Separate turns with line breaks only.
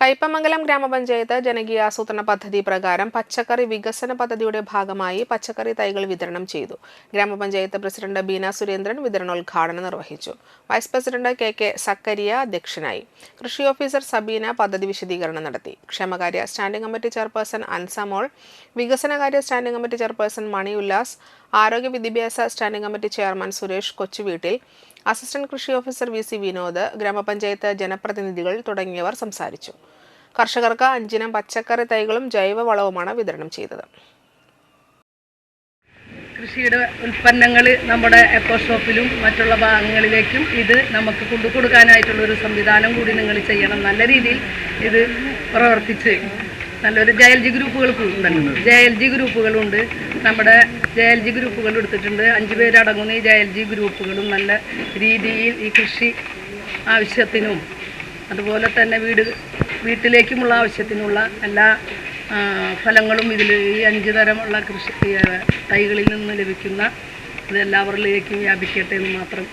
കയ്പമംഗലം ഗ്രാമപഞ്ചായത്ത് ജനകീയ ആസൂത്രണ പദ്ധതി പ്രകാരം പച്ചക്കറി വികസന പദ്ധതിയുടെ ഭാഗമായി പച്ചക്കറി തൈകൾ വിതരണം ചെയ്തു. ഗ്രാമപഞ്ചായത്ത് പ്രസിഡന്റ് ബീന സുരേന്ദ്രൻ വിതരണോദ്ഘാടനം നിർവഹിച്ചു. Vice president K K Sakkariya അധ്യക്ഷനായി. കൃഷി ഓഫീസർ സബീന പദ്ധതി വിശദീകരണം നടത്തി. ക്ഷേമകാര്യ സ്റ്റാൻഡിംഗ് കമ്മിറ്റി ചെയർപേഴ്സൺ അൻസമോൾ വികസനകാര്യ standing committee chairperson Mani Ullas ആരോഗ്യ വിദ്യാഭ്യാസ standing committee chairman Suresh Kochuveettil assistant കൃഷി ഓഫീസർ വി സി വിനോദ് ഗ്രാമപഞ്ചായത്ത് ജനപ്രതിനിധികൾ തുടങ്ങിയവർ സംസാരിച്ചു. കർഷകർക്ക് അഞ്ചിനം പച്ചക്കറി തൈകളും ജൈവവളവുമാണ് വിതരണം ചെയ്തത്.
കൃഷിയുടെ ഉൽപ്പന്നങ്ങൾ നമ്മുടെ എക്കോ ഷോപ്പിലും മറ്റുള്ള ഭാഗങ്ങളിലേക്കും ഇത് നമുക്ക് കൊണ്ടു കൊടുക്കാനായിട്ടുള്ളൊരു സംവിധാനം കൂടി നിങ്ങൾ ചെയ്യണം. നല്ല രീതിയിൽ ഇത് പ്രവർത്തിച്ച് നല്ലൊരു ജെ എൽ ജി ഗ്രൂപ്പുകൾ ഉണ്ടല്ലോ ജെ ജി ഗ്രൂപ്പുകളുണ്ട്. നമ്മുടെ ജെ എൽ ജി ഗ്രൂപ്പുകൾ എടുത്തിട്ടുണ്ട്. അഞ്ച് പേരടങ്ങുന്ന ഈ ജെ എൽ ജി ഗ്രൂപ്പുകളും നല്ല രീതിയിൽ ഈ കൃഷി ആവശ്യത്തിനും അതുപോലെ തന്നെ വീട് വീട്ടിലേക്കുമുള്ള ആവശ്യത്തിനുള്ള എല്ലാ ഫലങ്ങളും ഇതിൽ ഈ അഞ്ച് തരമുള്ള കൃഷി തൈകളിൽ നിന്ന് ലഭിക്കുന്ന ഇത് എല്ലാവരിലേക്കും വ്യാപിക്കട്ടെ എന്ന് മാത്രം